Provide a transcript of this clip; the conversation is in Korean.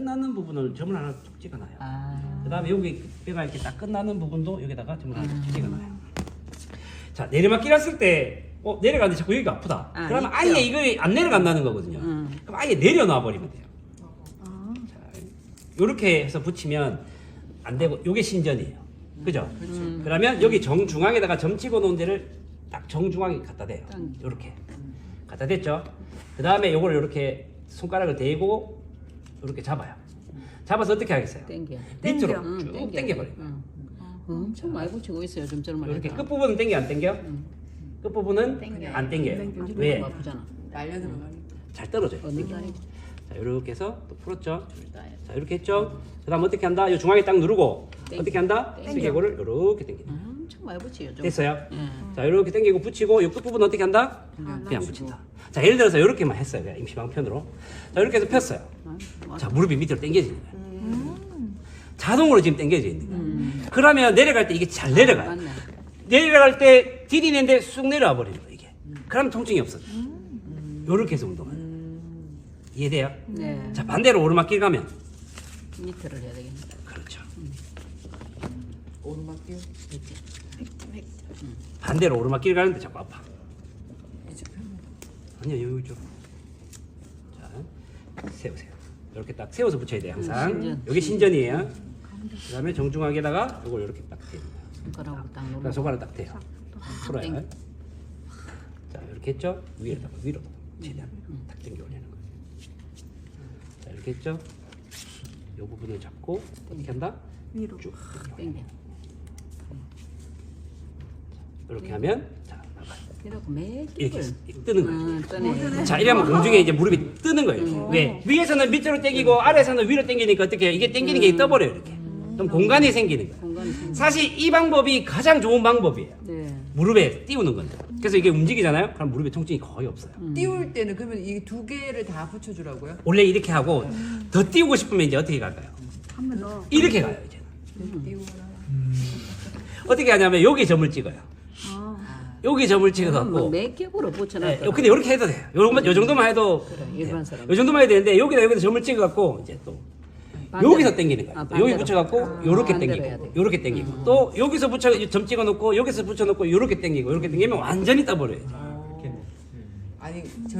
끝나는 부분을 점을 하나 쭉 찍어놔요. 아. 그 다음에 여기 뼈가 이렇게 딱 끝나는 부분도 여기다가 점을 하나 쭉 찍어놔요. 자 내리막길 했을 때 어, 내려가는데 자꾸 여기가 아프다. 아, 그러면 있죠. 아예 이거 안 내려간다는 거거든요. 음. 그럼 아예 내려놔 버리면 돼요. 아, 이렇게 해서 붙이면 안 되고 요게 신전이에요. 그죠? 그러면 여기 정중앙에다가 점 찍어 놓은 데를 딱 정중앙에 갖다 대요. 음. 요렇게. 갖다 댔죠? 그 다음에 요걸 이렇게 손가락을 대고 이렇게 잡아요. 잡아서 어떻게 하겠어요? 땡겨. 밑으로 땡겨. 쭉 땡겨. 당겨버려요. 응. 엄청 많이 붙이고 있어요. 좀 젊은 이렇게. 끝부분은 당겨 안 당겨? 음. 끝부분은 당겨요. 안 당겨요. 당겨요. 왜? 아프잖아. 날려 들어가니까. 잘 떨어져요. 어느 다리? 자, 이렇게 해서 또 풀었죠? 해. 자, 이렇게 했죠? 그 다음 어떻게 한다? 이 중앙에 딱 누르고 땡겨. 어떻게 한다? 땡겨. 슬개골을 이렇게 당긴다. 엄청 많이 붙여요. 좀. 됐어요? 예. 자 이렇게 당기고 붙이고 이 끝부분 어떻게 한다? 그냥 붙인다. 자 예를 들어서 이렇게만 했어요. 그냥 임시방편으로. 자 이렇게 해서 폈어요. 아, 자 무릎이 밑으로 당겨지는 거예요. 자동으로 지금 당겨져 있는 거예요. 음. 그러면 내려갈 때 이게 잘 내려가요. 맞네. 내려갈 때 디디는데 쑥 내려와 버리는 거예요. 이게. 그럼 통증이 없어져. 요렇게 해서 운동하는. 이해돼요? 네. 자 반대로 오르막길 가면 밑으를 해야 되겠다. 그렇죠. 오르막길. 반대로 오르막길 가는데 자꾸 아파. 편. 아니요 여기 좀. 자 세우세요. 이렇게 딱 세워서 붙여야 돼요 항상. 음, 신전. 여기 신전이에요. 그다음에 정중앙에다가 이걸 이렇게 딱 대요. 손가락으로 딱 누르고. 손가락 딱 대요. 풀어요. 땡. 자 이렇게 했죠. 위에다가 위로 최대한 딱 당겨 올리 이렇게 했죠. 이 부분을 잡고 어떻게 한다? 위로. 쭉. 땡겨. 이렇게 하면 자. 이렇게 매 이렇게. 뜨는 거예요. 응, 뜨네. 자 이러면 공중에 이제 무릎이 뜨는 거예요. 왜? 위에서는 밑으로 당기고 아래에서는 위로 당기니까 어떻게 해요? 이게 당기는 게 떠버려요 이렇게. 그럼 공간이 생기는 거예요. 공간이 생. 사실 이 방법이 가장 좋은 방법이에요. 네. 무릎에 띄우는 건데. 그래서 이게 움직이잖아요. 그럼 무릎에 통증이 거의 없어요. 띄울 때는 그러면 이 두 개를 다 붙여주라고요? 원래 이렇게 하고 더 띄우고 싶으면 이제 어떻게 갈까요? 한 번 더. 이렇게 가요 이제는. 띄우거나. 어떻게 하냐면 여기 점을 찍어요. 아, 여기 점을 뭐 찍어갖고. 몇 겹으로 네, 붙여놨다. 요- 근데 이렇게 해도 돼요. 요, 요 정도만 해도. 그래, 일반 사람. 요 정도만 해도 되는데 여기다 여기다 점을 찍어갖고 이제 또 반대로. 여기서 당기는 거예요. 아, 또 여기. 붙여갖고 아, 요렇게 당기고 돼. 요렇게 당기고 또 여기서 붙여 점 찍어놓고 여기서 붙여놓고 요렇게 당기고 요렇게 당기면 완전히 떠버려요. 아니 저